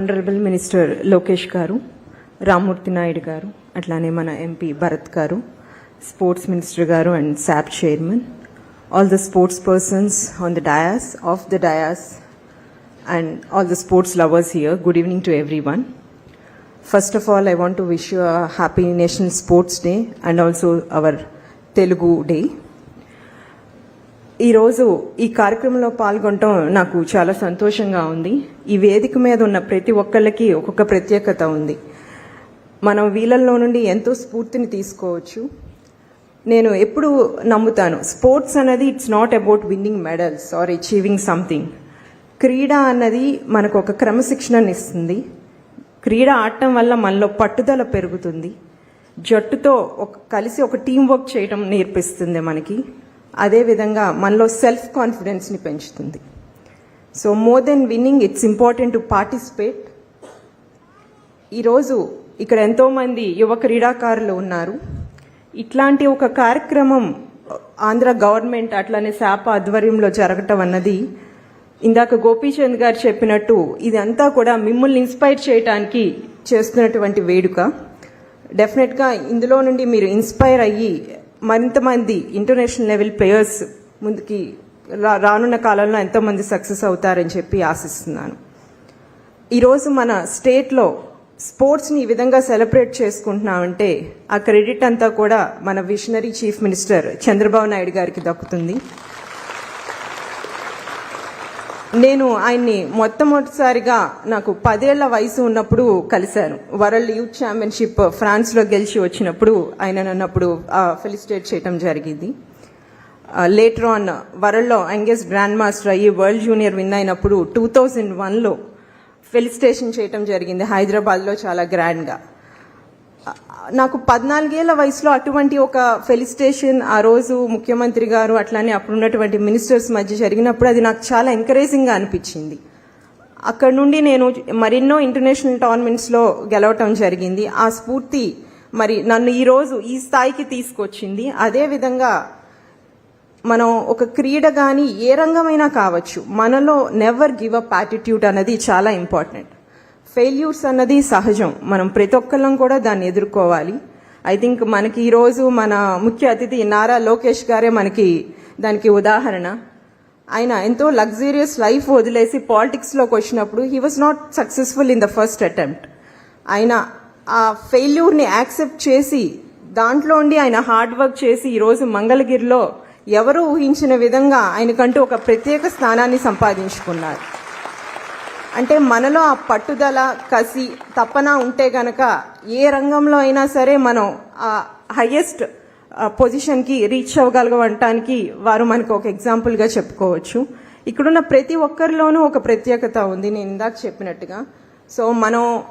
Honourable minister Lokesh గారు రామ్మూర్తి నాయుడు గారు అట్లానే మన ఎంపీ భరత్ గారు స్పోర్ట్స్ మినిస్టర్ గారు and SAAP chairman all the sports persons on the dais of the dais and all the sports lovers here good evening to everyone first of all I want to wish you happy national sports day and also our Telugu day ఈరోజు ఈ కార్యక్రమంలో పాల్గొనటం నాకు చాలా సంతోషంగా ఉంది. ఈ వేదిక మీద ఉన్న ప్రతి ఒక్కళ్ళకి ఒక్కొక్క ప్రత్యేకత ఉంది. మనం వీళ్ళల్లో నుండి ఎంతో స్ఫూర్తిని తీసుకోవచ్చు. నేను ఎప్పుడు నమ్ముతాను స్పోర్ట్స్ అన్నది it's not about winning medals or achieving something క్రీడ అన్నది మనకు ఒక క్రమశిక్షణని ఇస్తుంది. క్రీడ ఆడటం వల్ల మనలో పట్టుదల పెరుగుతుంది. జట్టుతో ఒక కలిసి ఒక టీం వర్క్ చేయడం నేర్పిస్తుంది మనకి. అదేవిధంగా మనలో సెల్ఫ్ కాన్ఫిడెన్స్ని పెంచుతుంది. So more than winning it's important to participate ఈరోజు ఇక్కడ ఎంతోమంది యువ క్రీడాకారులు ఉన్నారు. ఇట్లాంటి ఒక కార్యక్రమం ఆంధ్ర గవర్నమెంట్ అట్లానే శాప ఆధ్వర్యంలో జరగటం అన్నది ఇందాక గోపీచంద్ గారు చెప్పినట్టు ఇదంతా కూడా మిమ్మల్ని ఇన్స్పైర్ చేయడానికి చేస్తున్నటువంటి వేడుక. డెఫినెట్గా ఇందులో నుండి మీరు ఇన్స్పైర్ అయ్యి మరింతమంది ఇంటర్నేషనల్ లెవెల్ ప్లేయర్స్ ముందుకి రా రానున్న కాలంలో ఎంతోమంది సక్సెస్ అవుతారని చెప్పి ఆశిస్తున్నాను. ఈరోజు మన స్టేట్లో స్పోర్ట్స్ని ఈ విధంగా సెలబ్రేట్ చేసుకుంటున్నామంటే ఆ క్రెడిట్ అంతా కూడా మన visionary chief minister Chandrababu Naidu గారికి దక్కుతుంది. నేను ఆయన్ని మొట్టమొదటిసారిగా నాకు పదేళ్ళ వయసు ఉన్నప్పుడు కలిశాను. వరల్డ్ యూత్ ఛాంపియన్షిప్ ఫ్రాన్స్లో గెలిచి వచ్చినప్పుడు ఆయన నన్నప్పుడు ఫెలిసిటేట్ చేయడం జరిగింది. లేటర్ ఆన్ వరల్డ్లో యంగెస్ట్ గ్రాండ్ మాస్టర్ అయ్యి వరల్డ్ జూనియర్ విన్ అయినప్పుడు టూ థౌజండ్ వన్లో ఫెలిసిటేషన్ చేయటం జరిగింది హైదరాబాద్లో చాలా గ్రాండ్గా. నాకు పద్నాలుగేళ్ళ వయసులో అటువంటి ఒక ఫెలిసిటేషన్ ఆ రోజు ముఖ్యమంత్రి గారు అట్లానే అప్పుడున్నటువంటి మినిస్టర్స్ మధ్య జరిగినప్పుడు అది నాకు చాలా ఎంకరేజింగ్గా అనిపించింది. అక్కడ నుండి నేను మరెన్నో ఇంటర్నేషనల్ టోర్నమెంట్స్లో గెలవటం జరిగింది. ఆ స్ఫూర్తి మరి నన్ను ఈరోజు ఈ స్థాయికి తీసుకొచ్చింది. అదేవిధంగా మనం ఒక క్రీడ కానీ ఏ రంగమైనా కావచ్చు మనలో నెవర్ గివ్ అప్ యాటిట్యూడ్ అనేది చాలా ఇంపార్టెంట్ ఫెయిల్యూర్స్ అన్నది సహజం. మనం ప్రతి ఒక్కళ్ళం కూడా దాన్ని ఎదుర్కోవాలి. ఐ థింక్ మనకి ఈరోజు మన ముఖ్య అతిథి నారా లోకేష్ గారే మనకి దానికి ఉదాహరణ. ఆయన ఎంతో లగ్జూరియస్ లైఫ్ వదిలేసి పాలిటిక్స్లోకి వచ్చినప్పుడు he was not successful in the first attempt ఆయన ఆ ఫెయిల్యూర్ని యాక్సెప్ట్ చేసి దాంట్లో ఉండి ఆయన హార్డ్ వర్క్ చేసి ఈరోజు మంగళగిరిలో ఎవరు ఊహించిన విధంగా ఆయనకంటూ ఒక ప్రత్యేక స్థానాన్ని సంపాదించుకున్నారు. అంటే మనలో ఆ పట్టుదల కసి తపన ఉంటే గనక ఏ రంగంలో అయినా సరే మనం ఆ హయ్యెస్ట్ పొజిషన్కి రీచ్ అవ్వగలగటానికి వారు మనకు ఒక ఎగ్జాంపుల్గా చెప్పుకోవచ్చు. ఇక్కడున్న ప్రతి ఒక్కరిలోనూ ఒక ప్రత్యేకత ఉంది నేను ఇందాక చెప్పినట్టుగా. సో మనం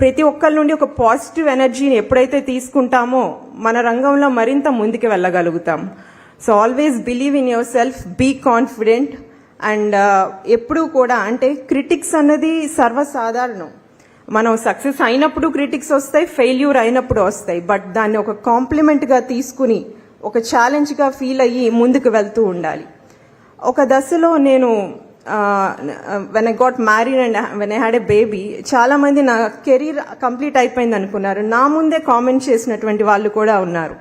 ప్రతి ఒక్కరి నుండి ఒక పాజిటివ్ ఎనర్జీని ఎప్పుడైతే తీసుకుంటామో మన రంగంలో మరింత ముందుకు వెళ్ళగలుగుతాం. So always believe in yourself be confident and ఎప్పుడూ కూడా అంటే క్రిటిక్స్ అన్నది సర్వసాధారణం. మనం సక్సెస్ అయినప్పుడు క్రిటిక్స్ వస్తాయి ఫెయిల్యూర్ అయినప్పుడు వస్తాయి. బట్ దాన్ని ఒక కాంప్లిమెంట్గా తీసుకుని ఒక ఛాలెంజ్గా ఫీల్ అయ్యి ముందుకు వెళ్తూ ఉండాలి. ఒక దశలో నేను when I got married and when I had a baby చాలామంది నా కెరీర్ కంప్లీట్ అయిపోయింది అనుకున్నారు. నా ముందే కామెంట్ చేసినటువంటి వాళ్ళు కూడా ఉన్నారు.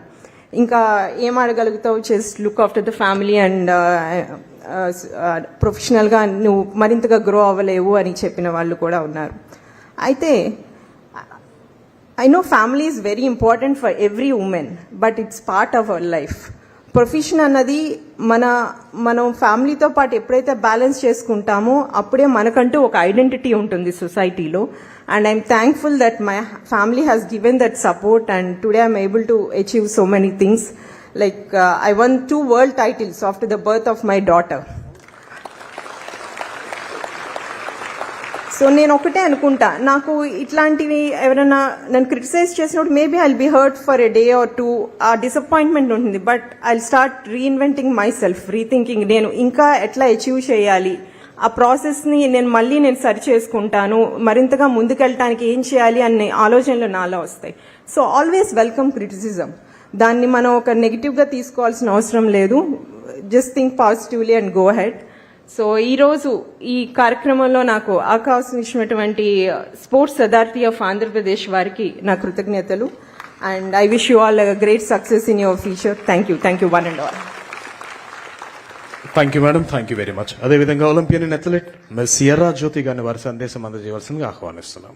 ఇంకా ఏం అడగలుగుతావు? Just look after the family and ప్రొఫెషనల్గా నువ్వు మరింతగా గ్రో అవ్వలేవు అని చెప్పిన వాళ్ళు కూడా ఉన్నారు. అయితే I know family is very important for every woman but it's part of our life profession అన్నది మన మనం ఫ్యామిలీతో పాటు ఎప్పుడైతే బ్యాలెన్స్ చేసుకుంటామో అప్పుడే మనకంటూ ఒక ఐడెంటిటీ ఉంటుంది సొసైటీలో and I'm thankful that my family has given that support and today I'm able to achieve so many things like I won two world titles after the birth of my daughter so నేను ఒకటే అనుకుంటా. నాకు ఇట్లాంటివి ఎవరైనా నన్ను criticise చేసినప్పుడు maybe I'll be hurt for a day or two uh disappointment ఉంటుంది. But I start reinventing myself rethinking నేను ఇంకా ఎట్లా అచీవ్ చేయాలి. ఆ ప్రాసెస్ని నేను మళ్ళీ నేను సరి చేసుకుంటాను. మరింతగా ముందుకెళ్ళటానికి ఏం చేయాలి అనే ఆలోచనలు నాలో వస్తాయి. సో ఆల్వేస్ వెల్కమ్ క్రిటిసిజం దాన్ని మనం ఒక నెగిటివ్గా తీసుకోవాల్సిన అవసరం లేదు. Just think positively and go head so ఈరోజు ఈ కార్యక్రమంలో నాకు అవకాశం ఇచ్చినటువంటి స్పోర్ట్స్ అథారిటీ ఆఫ్ ఆంధ్రప్రదేశ్ వారికి నా కృతజ్ఞతలు. And I wish you all great success in your future thank you thank you one and all thank you madam thank you very much అదేవిధంగా ఒలింపియన్ అథ్లెట్ మిస్ సియర్రా జ్యోతి గారిని వారి సందేశం అందజేయవలసిందిగా ఆహ్వానిస్తున్నాం.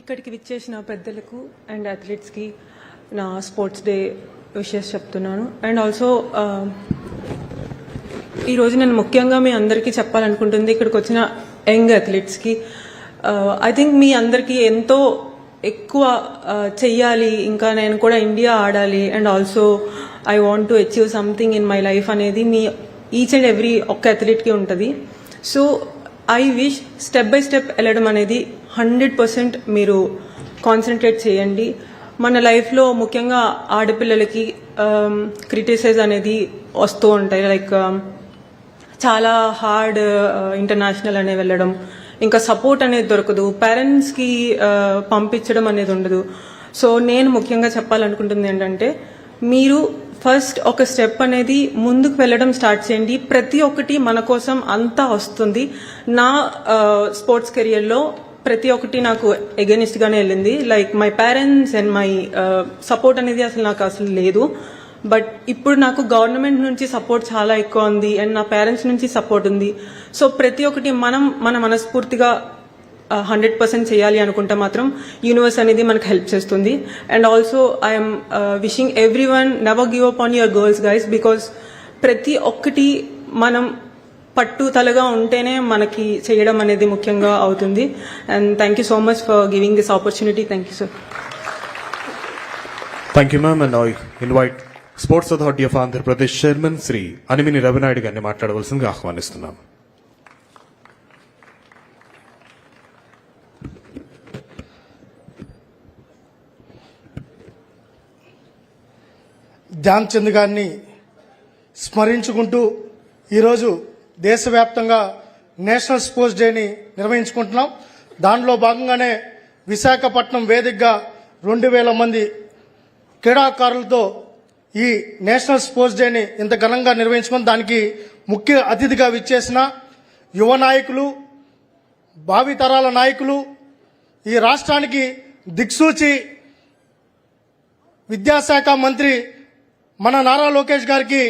ఇక్కడికి విచ్చేసిన పెద్దలకు అండ్ అథ్లెట్స్కి నా స్పోర్ట్స్ డే విషెస్ చెప్తున్నాను. అండ్ ఆల్సో ఈరోజు నేను ముఖ్యంగా మీ అందరికీ చెప్పాలనుకుంటుంది ఇక్కడికి వచ్చిన యంగ్ అథ్లెట్స్కి ఐ థింక్ మీ అందరికీ ఎంతో ఎక్కువ చెయ్యాలి. ఇంకా నేను కూడా ఇండియా ఆడాలి. And also I want to achieve something in my life అనేది మీ ఈచ్ అండ్ ఎవ్రీ ఒక్క అథ్లెట్కి ఉంటుంది. So I wish step by step వెళ్ళడం అనేది హండ్రెడ్ పర్సెంట్ మీరు కాన్సన్ట్రేట్ చేయండి. మన లైఫ్లో ముఖ్యంగా ఆడపిల్లలకి um, క్రిటిసైజ్ అనేది వస్తూ ఉంటాయి. లైక్ um, చాలా హార్డ్ ఇంటర్నేషనల్ uh, అనే వెళ్ళడం. ఇంకా సపోర్ట్ అనేది దొరకదు. పేరెంట్స్కి uh, పంపించడం అనేది ఉండదు. సో నేను ముఖ్యంగా చెప్పాలనుకుంటుంది ఏంటంటే మీరు ఫస్ట్ ఒక స్టెప్ అనేది ముందుకు వెళ్ళడం స్టార్ట్ చేయండి. ప్రతి ఒక్కటి మన కోసం అంతా వస్తుంది. నా uh, స్పోర్ట్స్ కెరియర్లో ప్రతి ఒక్కటి నాకు ఎగెనిస్ట్గానే వెళ్ళింది. Like my parents and my support అనేది అసలు నాకు అసలు లేదు. బట్ ఇప్పుడు నాకు గవర్నమెంట్ నుంచి సపోర్ట్ చాలా ఎక్కువ ఉంది అండ్ నా పేరెంట్స్ నుంచి సపోర్ట్ ఉంది. సో ప్రతి ఒక్కటి మనం మన మనస్ఫూర్తిగా uh, హండ్రెడ్ పర్సెంట్ చేయాలి అనుకుంటే మాత్రం యూనివర్స్ అనేది మనకు హెల్ప్ చేస్తుంది. And also I'm wishing everyone never give up on your girls guys because ప్రతి ఒక్కటి మనం పట్టుదలగా ఉంటేనే మనకి చేయడం అనేది ముఖ్యంగా అవుతుంది. And thank you so much for giving this opportunity thank you sir thank you ma'am and I invite sports authority of Andhra Pradesh chairman Shri Animini Ravinaidu గారిని మాట్లాడవలసిందిగా ఆహ్వానిస్తున్నాం. ధ్యాన్ చంద్ గారిని స్మరించుకుంటూ ఈరోజు దేశవ్యాప్తంగా నేషనల్ స్పోర్ట్స్ డేని నిర్వహించుకుంటున్నాం. దానిలో భాగంగానే విశాఖపట్నం వేదికగా రెండు వేల మంది క్రీడాకారులతో ఈ నేషనల్ స్పోర్ట్స్ డేని ఇంత ఘనంగా నిర్వహించుకుని దానికి ముఖ్య అతిథిగా విచ్చేసిన యువ నాయకులు భావితరాల నాయకులు ఈ రాష్ట్రానికి దిక్సూచి విద్యాశాఖ మంత్రి మన నారా లోకేష్ గారికి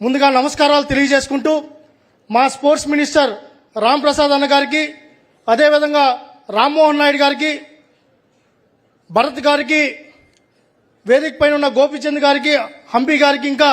ముందుగా నమస్కారాలు తెలియజేసుకుంటూ మా స్పోర్ట్స్ మినిస్టర్ రామ్ ప్రసాద్ అన్న గారికి అదేవిధంగా రామ్మోహన్ నాయుడు గారికి భరత్ గారికి వేదిక పైన ఉన్న గోపిచంద్ గారికి హంపి గారికి ఇంకా